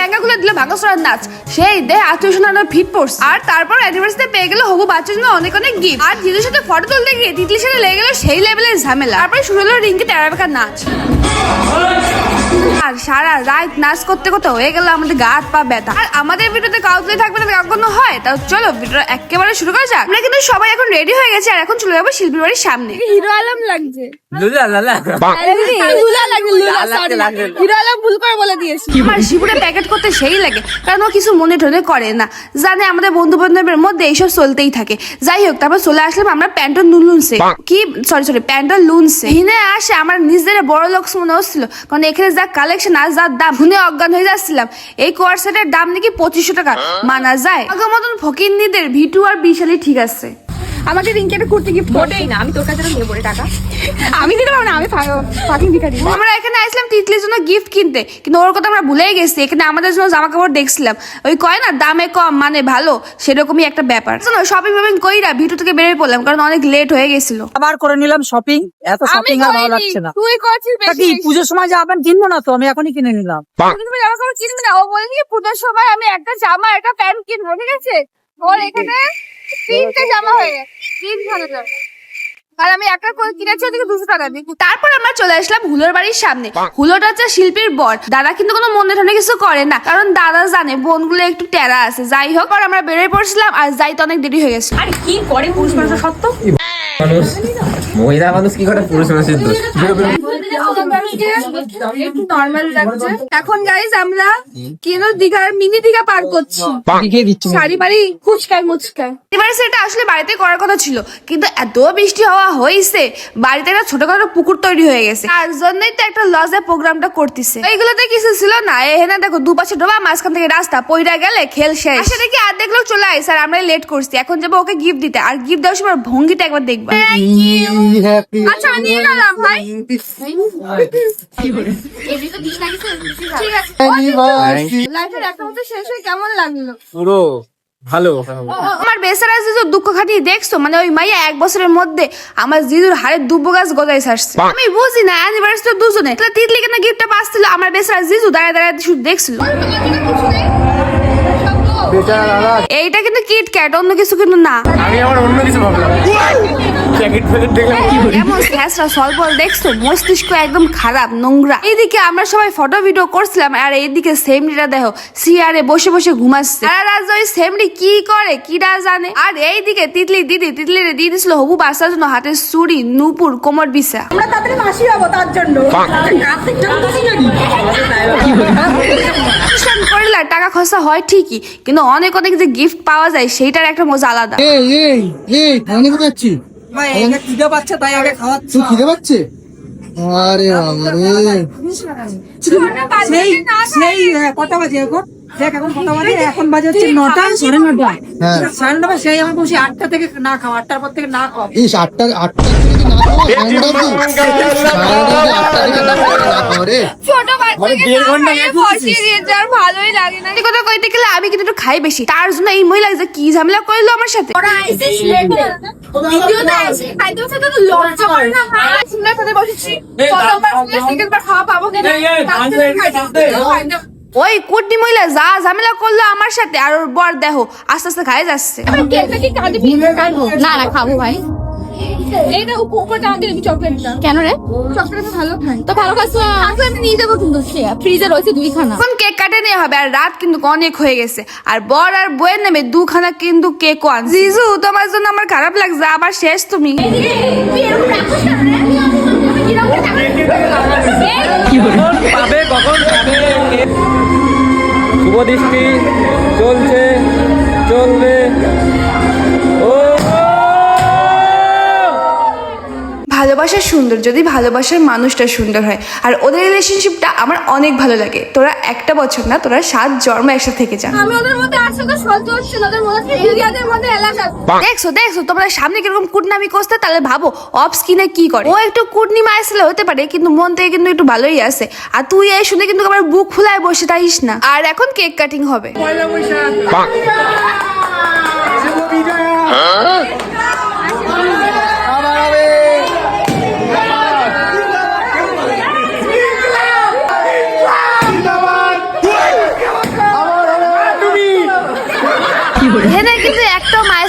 লেহেঙ্গা গুলো দিল ভাঙাচোরার নাচ। সেই দেহ আত্মীয় স্বজনের ফিট পড়ছে আর তারপর অ্যানিভার্সারিতে পেয়ে গেল হবু বাচ্চার জন্য অনেক অনেক গিফট আর জিজুর সাথে ফটো তুলতে গিয়ে তিতলির সাথে লেগে গেল সেই লেভেলের ঝামেলা। তারপরে শুরু হলো রিঙ্কি তেরাবেকার নাচ। আর সারা রাত নাচ করতে করতে হয়ে গেল আমাদের গা হাত পা ব্যথা। আর আমাদের ভিডিওতে কাউন্সিলিং থাকবে না কখনো হয়। তাও চলো ভিডিও একেবারে শুরু করা যাক। আমরা কিন্তু সবাই এখন রেডি হয়ে গেছে আর এখন চলে যাব শিল্পীর বাড়ির সামনে। হিরো আলম লাগছে। লুলা লালা। লুলা লাগে লুলা সরি হিরো আলম ভুল করে বলে দিয়েছি। আমার শিবুরে প্যাকেট করতে সেই লাগে কারণ ও কিছু মনে টনে করে না। জানে আমাদের বন্ধু বান্ধবের মধ্যে এইসব চলতেই থাকে। যাই হোক তারপর চলে আসলাম আমরা প্যান্টন নুলুনসে কি? সরি সরি প্যান্টন লুনসে হিনে আসে আমার নিজের বড় লোক মনে হচ্ছিল। কারণ এখানে যা কালেকশন আর যার দাম শুনে অজ্ঞান হয়ে যাচ্ছিলাম। এই কোয়ার সেটের দাম নাকি পঁচিশশো টাকা। মানা যায়। আগের মতন ফকিন্নিদের ভিটু আর বিশালই ঠিক আছে। আমাকে রিঙ্কি একটা কুর্তি গিফট মোটেই না আমি তোর কাছে নেব রে টাকা। আমি দিতে পারব না আমি ফাঁকিং ভিখারি। আমরা এখানে আসলাম তিতলির জন্য গিফট কিনতে কিন্তু ওর কথা আমরা ভুলেই গেছি এখানে আমাদের জন্য জামা কাপড় দেখছিলাম। ওই কয় না দামে কম মানে ভালো সেরকমই একটা ব্যাপার। শোনো শপিং ফপিং কইরা ভিটু থেকে বেরিয়ে পড়লাম কারণ অনেক লেট হয়ে গেছিল। আবার করে নিলাম শপিং এত শপিং আর ভালো লাগছে না। তুই করছিস বেশি পুজোর সময় যাবেন কিনবো না তো? আমি এখনই কিনে নিলাম। তুমি জামা কাপড় কিনবি না? ও বলেনি পুজোর সময় আমি একটা জামা একটা প্যান্ট কিনবো ঠিক আছে? ওর এখানে। তিনটে জামা হয়ে গেছে। তিন হাজার আর আমি একটা করে কিনেছি ওদিকে দুশো টাকা দিয়ে। তারপর আমরা চলে আসলাম হুলোর বাড়ির সামনে। হুলোটা হচ্ছে শিল্পীর বর। দাদা কিন্তু কোনো মনে টনে কিছু করে না কারণ দাদা জানে বোনগুলো একটু টেরা আছে। যাই হোক আর আমরা বেরোয় পড়ছিলাম আর যাই তো অনেক দেরি হয়ে গেছে। আর কি করে পুরুষ মানুষ সত্য? মানুষ মহিলা মানুষ কি করে পুরুষ মানুষের দোষ একটু নর্মাল লাগছে এখন গাইজ আমরা কেন দীঘার মিনি দীঘা পার করছি? শাড়ি বাড়ি ফুচকায় মুচকায়। এবারে সেটা আসলে বাড়িতে করার কথা ছিল কিন্তু এত বৃষ্টি হওয়া হয়েছে বাড়িতে একটা ছোটখাটো পুকুর তৈরি হয়ে গেছে। তার জন্যই তো একটা লজে প্রোগ্রামটা করতেছে। এইগুলোতে কিছু ছিল না এখানে দেখো দুপাশে ডোবা মাঝখান থেকে রাস্তা পইরা গেলে খেল শেষ। আসে দেখি আর্ধেক লোক চলে আইসে আর আমরা লেট করছি এখন যাব ওকে গিফট দিতে। আর গিফট দেওয়ার সময় ভঙ্গিটা একবার দেখবা। আচ্ছা আমি নিয়ে গেলাম ভাই। ঠিক আছে লাইফের একটা মতো শেষ হয়ে কেমন লাগল? পুরো ভালো। আমার বেচারা জিজুর দুঃখ খাটিয়ে দেখছ? মানে ওই মাইয়া এক বছরের মধ্যে আমার জিজুর হাড়ে দুব্বো গাছ গজাই সারছে আমি বুঝি না অ্যানিভার্সারি তো দুজনে। তাহলে তিতলি কেন গিফটটা পাচ্ছিল? আমার বেচারা জিজু দাঁড়ায় দাঁড়ায় শুধু দেখছিল। এইটা কিন্তু কিট ক্যাট অন্য কিছু কিন্তু না। আমি আবার অন্য কিছু ভাবলাম। প্যাকেট প্যাকেট দেখলাম কি করি এমন স্যাসরা সলবল দেখছ? মস্তিষ্ক একদম খারাপ নোংরা। এইদিকে আমরা সবাই ফটো ভিডিও করছিলাম আর এইদিকে সেমরিটা দেখো সিয়ারে বসে বসে ঘুমাচ্ছে। আর আজ ওই সেমরি কি করে কিরা জানে। আর এইদিকে তিতলি দিদি তিতলি রে দিয়ে দিছিল হবু বাসার জন্য হাতে চুড়ি নুপুর কোমর বিছা। আমরা তাড়াতাড়ি মাসি হব তার জন্য। করলে টাকা খরচা হয় ঠিকই কিন্তু অনেক অনেক যে গিফট পাওয়া যায় সেইটার একটা মজা আলাদা। এই এই এই কোথায় যাচ্ছি খিদে পাচ্ছে তাই আগে খাওয়াচ্ছি। তুই খিদে পাচ্ছে? আরে আমারে সেই সেই হ্যাঁ, বাজে এখন? দেখ এখন কটা বাজে এখন বাজে হচ্ছে নটা সাড়ে নটা। হ্যাঁ। সাড়ে নটা সেই আমার বসে আটটা থেকে না খাও আটটার পর থেকে না খাও। এই আটটা আটটা থেকে না খাওয়া? সাড়ে নটা আটটা থেকে না খাওয়া রে। ছোট বাচ্চাকে দেড় ঘণ্টা খাইয়ে বসিয়ে দিয়েছে আর ভালোই লাগে না। কথা কইতে গেলে আমি কিন্তু একটু খাই বেশি। তার জন্য এই মহিলা যে কি ঝামেলা করল আমার সাথে? ওরা খাইতে তো লজ্জা করে না? বসেছি। প্রথমবার খাওয়া পাবো কিনা? ওই কুটনি মহিলা যা ঝামেলা করল আমার সাথে আর ওর বর দেখো আস্তে আস্তে খাই যাচ্ছে। কেকটা কি কাটবি না না খাব ভাই। এইটা উপরটা আমাকে দিবি চকলেটটা কেন রে? চকলেট ভালো খাই তো ভালো খাস আজকে আমি নিয়ে যাব কিন্তু। ফ্রিজে রয়েছে দুই খানা এখন কেক কাটে নেওয়া হবে আর রাত কিন্তু অনেক হয়ে গেছে। আর বর আর বইয়ের নামে দুখানা কিন্তু কেক আন জিজু তোমার জন্য আমার খারাপ লাগছে আবার শেষ তুমি। পাবে কখন পাবে শুভ দৃষ্টি চলছে চলবে। ভালোবাসা সুন্দর যদি ভালোবাসার মানুষটা সুন্দর হয়। আর ওদের রিলেশনশিপটা আমার অনেক ভালো লাগে। তোরা একটা বছর না তোরা সাত জন্ম একসাথে থেকে যা। আমি ওদের মধ্যে আসলে তো সহ্য হচ্ছে না ওদের মধ্যে ইন্ডিয়াদের মধ্যে এলাকা দেখছ দেখছ তোমরা সামনে কীরকম কুটনামি করতে তাহলে ভাবো অফ স্কিনে কি করে। ও একটু কুটনিমা আসলে হতে পারে কিন্তু মন থেকে কিন্তু একটু ভালোই আছে। আর তুই এই শুনে কিন্তু আবার বুক ফুলায় বসে থাকিস না। আর এখন কেক কাটিং হবে।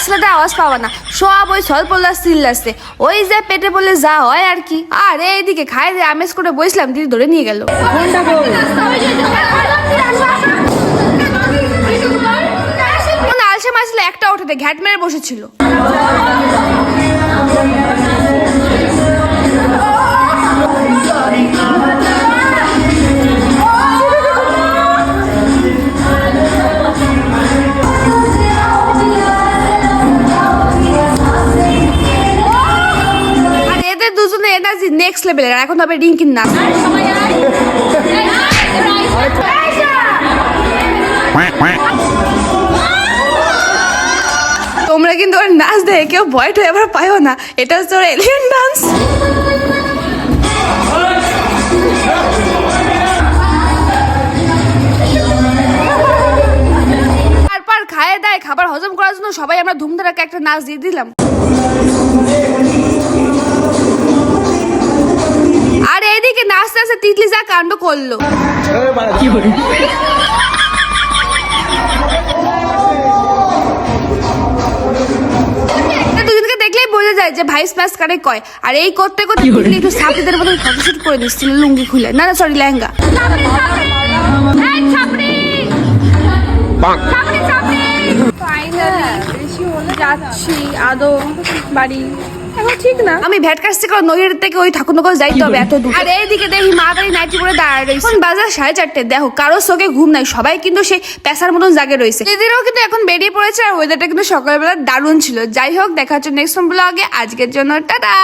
ছেলেটা আওয়াজ পাওয়া না। সব ওই সলপল্লা চিল্লাচ্ছে ওই যে পেটে বলে যা হয় আর কি। আর এইদিকে খাই দিয়ে আমেজ করে বসলাম দিদি ধরে নিয়ে গেল। আলসে মাছলে একটা ওঠাতে ঘ্যাট মেরে বসেছিল। নেক্সট লেভেলের এখন তবে রিঙ্কিন না তোমরা কিন্তু ওর নাচ দেখে কেউ ভয় টয় আবার পাইও না। এটা ওর এলিয়েন ডান্স খায় দায়, খাবার হজম করার জন্য সবাই আমরা ধুমধারাকে একটা নাচ দিয়ে দিলাম। আর এইদিকে নাচতে নাচতে তিতলি যা কাণ্ড করল। দুজনকে দেখলেই বোঝা যায় যে ভাই স্ম্যাশ কারে কয়। আর এই করতে করতে তিতলি একটু সাপড়িদের মতো ফটোশুট করে দিচ্ছিল লুঙ্গি খুলে। না না সরি লেহেঙ্গা। যাচ্ছি আদৌ বাড়ি। এখন ঠিক না। আমি ভ্যাট কাছ থেকে নদীর থেকে ওই ঠাকুরনগর যাইতে হবে এত দূর। আর এইদিকে দেখি মা গাড়ি নাইটি করে দাঁড়ায় রয়েছে। এখন বাজার সাড়ে চারটে দেখো কারও চোখে ঘুম নাই সবাই কিন্তু সেই পেশার মতন জাগে রয়েছে। এদেরও কিন্তু এখন বেরিয়ে পড়েছে আর ওয়েদারটা কিন্তু সকালবেলা দারুণ ছিল। যাই হোক দেখা হচ্ছে নেক্সট ব্লগে আজকের জন্য টাটা!